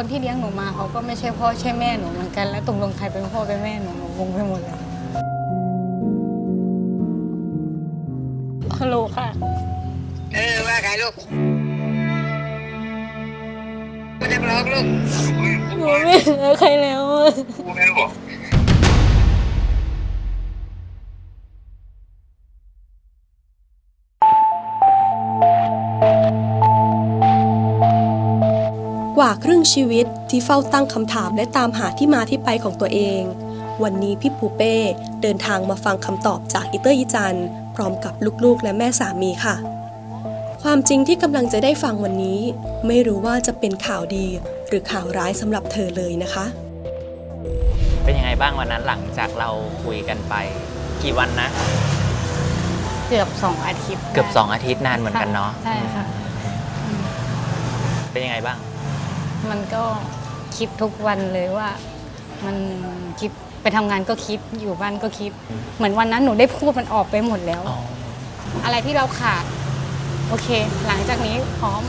คนที่เลี้ยงหนูมาเขาก็ไม่ใช่พ่อใช่แม่หนูเหมือนกัน แล้วตกลงใครเป็นพ่อเป็นแม่หนูหนูงงไปหมดเลยฮัลโหลค่ะ เออว่าไงลูกไม่ได้ร้องลูกหนูไม่เหลือใครแล้วอะกูไม่รู้ กว่าครึ่งชีวิตที่เฝ้าตั้งคำถามและตามหาที่มาที่ไปของตัวเอง วันนี้พี่ปูเป้เดินทางมาฟังคำตอบจากอิเตอร์ยิจันพร้อมกับลูกๆและแม่สามีค่ะ ความจริงที่กำลังจะได้ฟังวันนี้ ไม่รู้ว่าจะเป็นข่าวดีหรือข่าวร้ายสำหรับเธอเลยนะคะ เป็นยังไงบ้างวันนั้นหลังจากเราคุยกันไป กี่วันนะ เกือบสองอาทิตย์เกือบ2อาทิตย์นานเหมือนกันเนาะใช่ค่ะ เป็นยังไงบ้าง มันก็คิดทุกวันเลยว่า มันคิดไปทำงานก็คิดอยู่บ้านก็คิด เหมือนวันนั้นหนูได้พูดมันออกไปหมดแล้ว อ๋ออะไรที่เราขาด โอเค หลังจากนี้พร้อม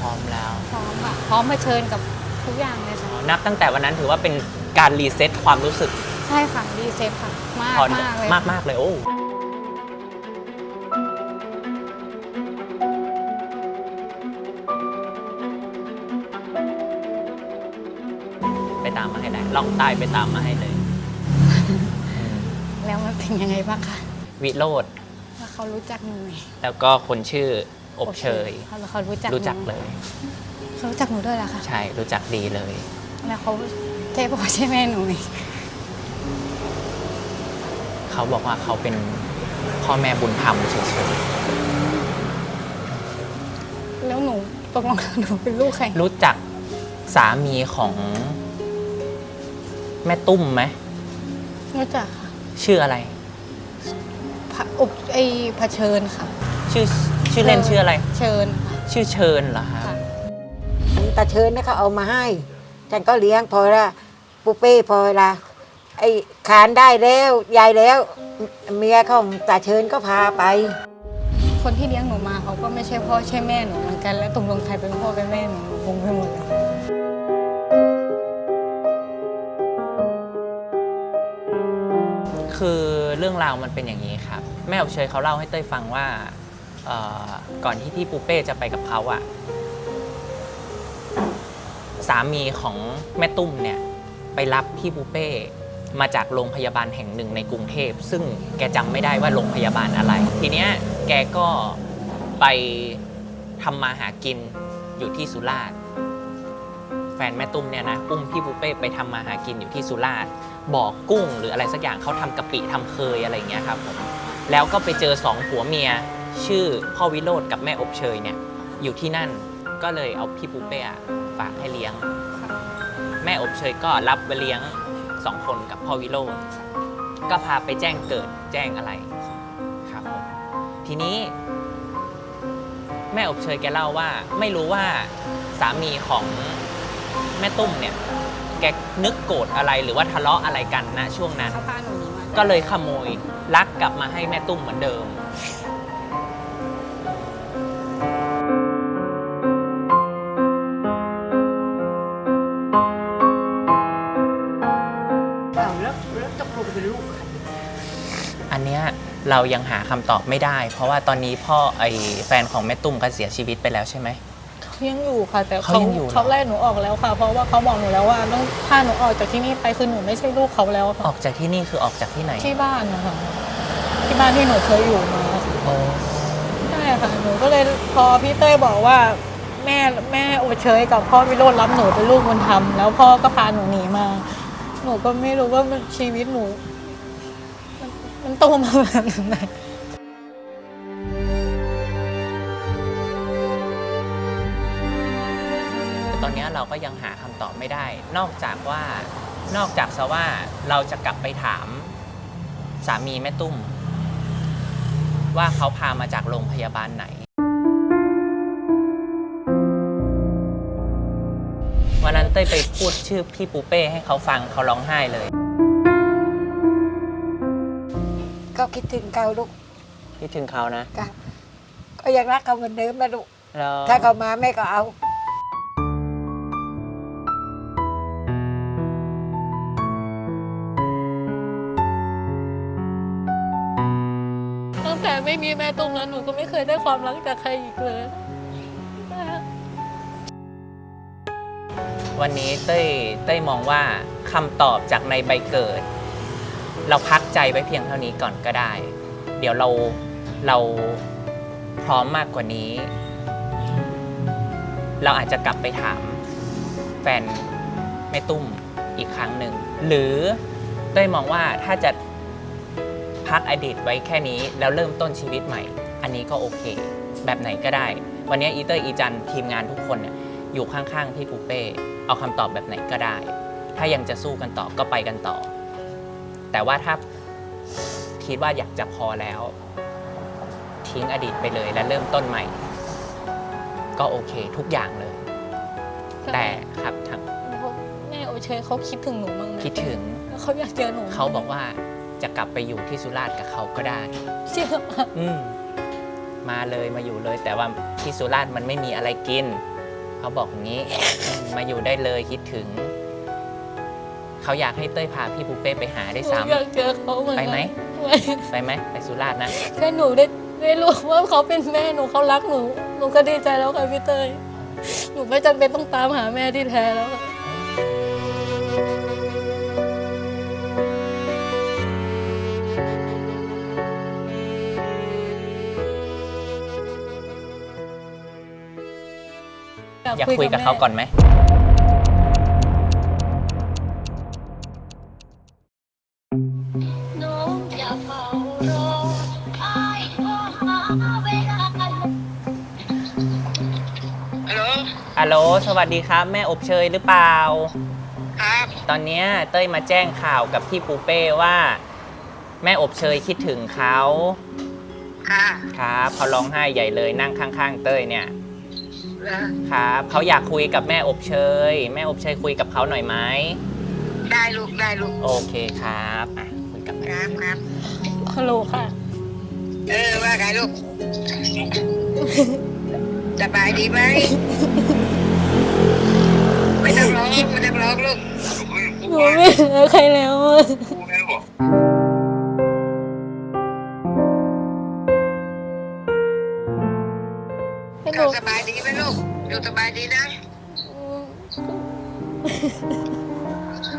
พร้อมแล้วพร้อมอะพร้อมเผชิญกับทุกอย่างเลยค่ะนับตั้งแต่วันนั้นถือว่าเป็นการรีเซ็ตความรู้สึกใช่ค่ะรีเซ็ตค่ะ มากพอมากเลย มากมากเลยโอ้ามมาให้ได้ลองใต้ไปตามมาให้เลย แล้วมันเป็นยังไงบ้างคะวิโรธว่าเขารู้จักหนูไหมแล้วก็คนชื่ออบเชย เขาเขารู้จักรู้จักหนูเลย เขารู้จักหนูด้วยเหรอคะใช่รู้จักดีเลย แล้วเขาใช่พ่อใช่แม่หนูไหมเขาบอกว่าเขาเป็นพ่อแม่บุญธรรมเฉยแล้วหนูตกลงหนูเป็นลูกใครๆรู้จักสามีของ แม่ตุ้มไหมรู้จักค่ะชื่ออะไร พระอบไอเผชิญค่ะชื่อชื่อเล่นชื่ออะไร เชิญค่ะ ชื่อเชิญเหรอคะค่ะ ตาเชิญนะเขาเอามาให้ ฉันก็เลี้ยงพอละปูเป้พอละไอ้ขานได้แล้วยายแล้ว เมียของตาเชิญก็พาไป คนที่เลี้ยงหนูมาเขาก็ไม่ใช่พ่อใช่แม่หนูเหมือนกัน แล้วตกลงใครเป็นพ่อเป็นแม่หนูหนูงงไปหมดเลย คือเรื่องราวมันเป็นอย่างนี้ครับ แม่อบเชยเขาเล่าให้เต้ยฟังว่าเอ่อก่อนที่พี่ปูเป้จะไปกับเขาอะสามีของแม่ตุ้มเนี่ยไปรับพี่ปูเป้มาจากโรงพยาบาลแห่งหนึ่งในกรุงเทพ ซึ่งแกจำไม่ได้ว่าโรงพยาบาลอะไร ทีเนี้ยแกก็ไปทำมาหากินอยู่ที่สุราษฎร์แฟนแม่ตุ้มเนี่ยนะอุ้มพี่ปูเป้ไปทำมาหากินอยู่ที่สุราษฎร์ บ่อกุ้งหรืออะไรสักอย่างเขาทำกะปิทำเคยอะไรอย่างเงี้ยครับผมแล้วก็ไปเจอสองผัวเมียชื่อพ่อวิโรธกับแม่อบเชยเนี่ยอยู่ที่นั่นก็เลยเอาพี่ปูเป้อะฝากให้เลี้ยง แม่อบเชยก็รับไปเลี้ยงสองคนกับพ่อวิโรธก็พาไปแจ้งเกิดแจ้งอะไรครับผมทีนี้ แม่อบเชยแกเล่าว่า ไม่รู้ว่าสามีของแม่ตุ้มเนี่ย กนึกโกรธอะไรหรือว่าทะเลาะอะไรกันนะช่วงนั้น เขาพาหนูหนีมาก็เลยขโมยลักกลับมาให้แม่ตุ้มเหมือนเดิมอ้าวแล้วแล้วตกลงเป็นลูกใครอันเนี้ยเรายังหาคำตอบไม่ได้ เพราะว่าตอนนี้พ่อไอแฟนของแม่ตุ้มก็เสียชีวิตไปแล้วใช่ไหมเขา ยังอยู่ค่ะ แต่เขาเขายังอยู่เหรอ เขาไล่หนูออกแล้วค่ะ เพราะว่าเขาบอกหนูแล้วว่าต้องพาหนูออกจากที่นี่ไปคือหนูไม่ใช่ลูกเขาแล้วอค่ะอกจากที่นี่คือออกจากที่ไหนที่บ้านนะคะที่บ้านที่หนูเคยอยู่มาค่ะ โอ้ใช่ค่ะหนูก็เลยพอพี่เต้ยบอกว่า แม่แม่โอเชยกับพ่อวิโรจน์รับหนูเป็นลูกบุญธรรมแล้วพ่อก็พาหนูหนีมา หนูก็ไม่รู้ว่ามันชีวิตหนู มันมันโตมาแบบไหน เนี้ยเราก็ยังหาคำตอบไม่ได้ นอกจากว่านอกจากซะว่าเราจะกลับไปถามสามีแม่ตุ้ม ว่าเขาพามาจากโรงพยาบาลไหน วันนั้นเต้ยไปพูดชื่อพี่ปูเป้ให้เขาฟังเขาร้องไห้เลย ก็คิดถึงเขาลูกคิดถึงเขานะ ก็ก็ยังรักเขาเหมือนเดิมนะลูก แล้วถ้าเขามาแม่ก็เอา แต่ไม่มีแม่ตุ้มแล้วหนูก็ไม่เคยได้ความรักจากใครอีกเลยวันนี้เต้ยเต้ยมองว่าคำตอบจากในใบเกิด เราพักใจไว้เพียงเท่านี้ก่อนก็ได้ เดี๋ยวเราเราพร้อมมากกว่านี้ เราอาจจะกลับไปถามแฟนแม่ตุ้มอีกครั้งหนึ่ง หรือเต้ยมองว่าถ้าจะ พักอดีตไว้แค่นี้แล้วเริ่มต้นชีวิตใหม่ อันนี้ก็โอเค แบบไหนก็ได้ วันนี้อีเตอร์อีจันทีมงานทุกคนเนี่ยอยู่ข้างๆพี่ปูเป้เอาคำตอบแบบไหนก็ได้ ถ้ายังจะสู้กันต่อก็ไปกันต่อ แต่ว่าถ้าคิดว่าอยากจะพอแล้ว ทิ้งอดีตไปเลยและเริ่มต้นใหม่ ก็โอเคทุกอย่างเลย แต่ครับทางแม่โอเชยเขาคิดถึงหนูมั้างไหมคิดถึงเขาอยากเจอหนูเขาบอกว่า จะกลับไปอยู่ที่สุราษฎร์กับเขาก็ได้จริงเหรออืมมาเลยมาอยู่เลย แต่ว่าที่สุราษฎร์มันไม่มีอะไรกิน เขาบอกอย่างนี้อืมมาอยู่ได้เลยคิดถึง เขาอยากให้เต้ยพาพี่ปูเป้ไปหาได้วยหนูซ้อยากเจอเขาเหมือนไปกันไหมไปำไปไหมไปสุราษฎร์นะ แค่หนูได้ได้รู้ว่าเขาเป็นแม่หนูเขารักหนู หนูก็ดีใจแล้วค่ะพี่เตย หนูไม่จำเป็นต้องตามหาแม่ที่แท้แล้วค่ะ อยากคุยกับเขาก่อนไหมน้องอย่าเฝ้ารออ้ายก็หาเวลาฮัลโหลฮัลโหลสวัสดีครับ แม่อบเชยหรือเปล่า ครับ ตอนเนี้ยเต้ยมาแจ้งข่าวกับพี่ปูเป้ว่า แม่อบเชยคิดถึงเขาค่ะครับเขาร้องไห้ใหญ่เลยนั่งข้าง ๆ เต้ยเนี่ย แล้วครับเขาอยากคุยกับแม่อบเชย แม่อบเชยคุยกับเขาหน่อยไหมได้ลูกได้ลูกโอเคครับอะคุยกับคแม่รับครับฮัลโหลค่ะ เออว่าไงลูกสบายดีไหมไม่ต้องร้องไม่ต้องร้องลูกหนูไม่เหลือใครแล้วอะ ให้หนูเราสบายดีไหมลูกอยู่สบายดีนะ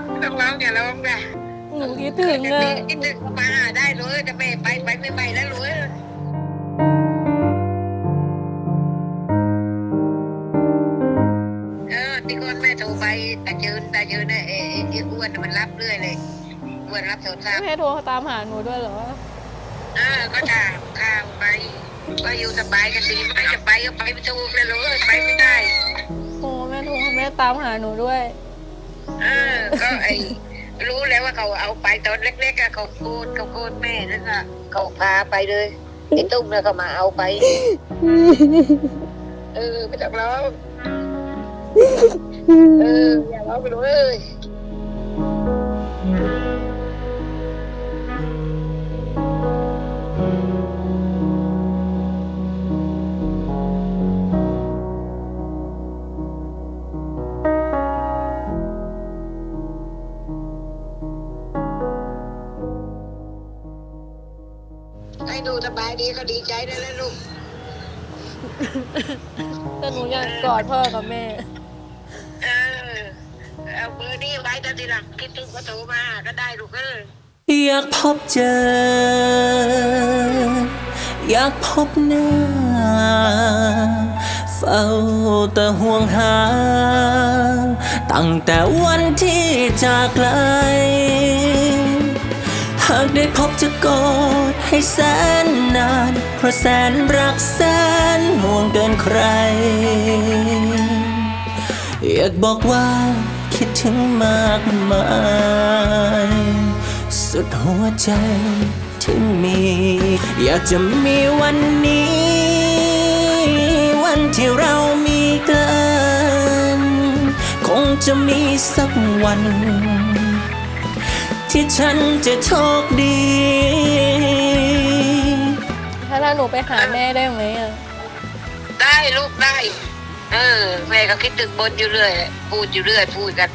ไม่ต้องร้องอย่าร้องนะหนูคิดถึงจะอะมีคิดถึงก็มาหาได้เลยจะไม่ไปไปไม่ไปแล้วเลยเออที่ก่อนแม่โทรไปแต่เจอแต่เจอเนี่ยไอ้ไอ้ไอ้อ้วนน่ะมันรับเรื่อยเลยอ้วนรับโทรศัพท์แม่โทรตามหาหนูด้วยเหรอเออก็ถามข่าวไป ว่าอยู่สบายกันดีไหมจะไปก็ไปไม่ถูกเลยเลยไปไม่ได้ โอ้แม่โทรแม่ตามหาหนูด้วย เออ ก็ไอรู้แล้วว่าเขาเอาไปตอนเล็กๆอะเขาโกนเขาโกนแม่นั่นน่ะเขาพาไปเลยไอ้ตุ้มแล้วก็มาเอาไป เออไม่ต้องร้องเอออย่าร้องไปเลย ก็ดีใจได้แล้วลูกแต่หนูอยากกอดพ่อกับแม่ เออเอาเบอร์นี้ไว้ตอนทีหลังคิดถึงก็โทรมาก็ได้ลูกเอออยากพบเจอ อยากพบหน้า เฝ้าแต่ห่วงหา ตั้งแต่วันที่จากไกลหาก ได้พบจะกอดให้แสนนาน เพราะแสนรักแสนห่วงเกินใคร อยากบอกว่าคิดถึงมากมาย สุดหัวใจที่มี อยากจะมีวันนี้ วันที่เรามีกัน คงจะมีสักวัน ที่ฉันจะโชคดี ถ้าถ้าหนูไปหาแม่ได้ไหมอะได้ลูกได้ เออ แม่ก็คิดถึงบนอยู่เรื่อย พูดอยู่เรื่อย พูดกัน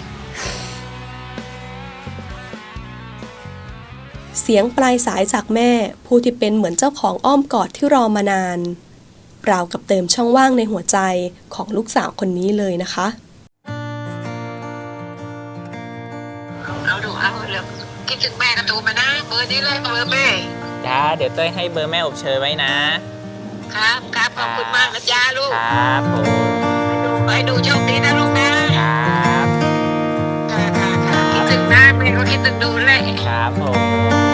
เสียงปลายสายจากแม่ ผู้ที่เป็นเหมือนเจ้าของอ้อมกอดที่รอมานานราวกับเติมช่องว่างในหัวใจของลูกสาวคนนี้เลยนะคะ โทรมานะ เบอร์นี้เลยเบอร์แม่จ้าเดี๋ยวเต้ยให้เบอร์แม่อบเชยไว้นะ ครับครับขอบคุณมากนะจ้าลูกครับผมไปดูโชคดีนะลูกนะครับค่ะค่ะค่ะคิดถึงนะแม่ก็คิดถึงดูเลยครับผม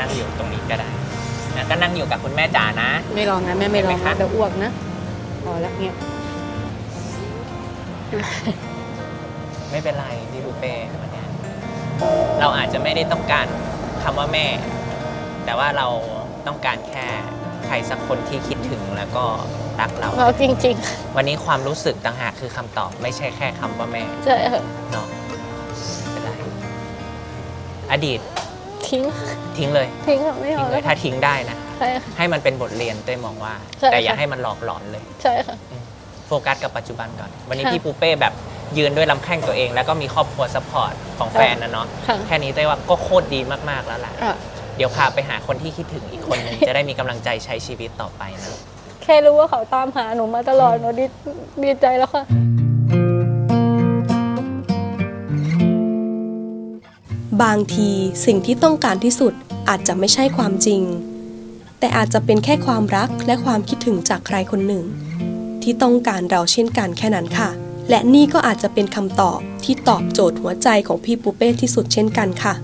นั่งอยู่ตรงนี้ก็ได้อะก็นั่งอยู่กับคุณแม่จ๋านะ ไม่ลองนะแม่ไม่ลองเห็นไหมคะนะเดี๋ยวอ้วกนะพอแล้วเนี่ยไม่เป็นไรพี่บุเป้วันเนี้ยเราอาจจะไม่ได้ต้องการคำว่าแม่ แต่ว่าเราต้องการแค่ใครสักคนที่คิดถึงแล้วก็รักเราเราจริงวันนี้ความรู้สึกต่างหากคือคำตอบไม่ใช่แค่คำว่าแม่ๆใช่ค่ะ เนาะไม่เป็นไรอดีต ทิ้งทิ้งเลยทิ้งค่ะไม่ทิ้เอางเลแล้ยวถ้าทิ้งได้นะ ใช่ค่ะ ให้มันเป็นบทเรียนเต้ยมองว่า ใช่แต่อย่าค่ะ ให้มันหลอกหลอนเลย ใช่ค่ะ โฟกัสกับปัจจุบันก่อน วันนี้ค่ะพี่ปูเป้แบบยืนด้วยลำแข้งตัวเอง แล้วก็มีครอบครัวซัพพอร์ตของแฟนนะเนาะค่ะ แค่นี้เต้ยว่าก็โคตรดีมากๆแล้วแหละอะเดี๋ยวพาไปหาคนที่คิดถึงอีกคนหนึง จะได้มีกำลังใจใช้ชีวิตต่อไปนะ แค่รู้ว่าเขาตามหาหนูมาตลอดหนูดีดีใจแล้วค่ะ บางทีสิ่งที่ต้องการที่สุดอาจจะไม่ใช่ความจริง แต่อาจจะเป็นแค่ความรักและความคิดถึงจากใครคนหนึ่ง ที่ต้องการเราเช่นกันแค่นั้นค่ะ และนี่ก็อาจจะเป็นคำตอบที่ตอบโจทย์หัวใจของพี่ปูเป้ที่สุดเช่นกันค่ะ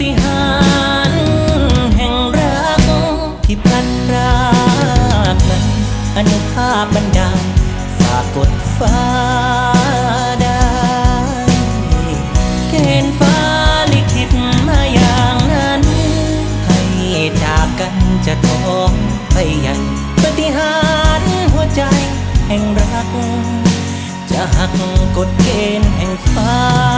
ฏิหารแห่งรักที่พลันรากนั้นอนุภาพบันดาลฝากกดฟ้าได้เกณฑ์ฟ้าลิขิตมาอย่างนั้น ให้จากกันจะท้องไปใหญ่ปฏิหารหัวใจแห่งรัก จะหักกฎเกณฑ์แห่งฟ้า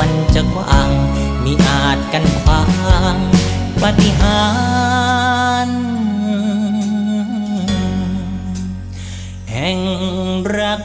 มันจะกว้าง มีอาจกันขวาง ปฏิหารแห่งรัก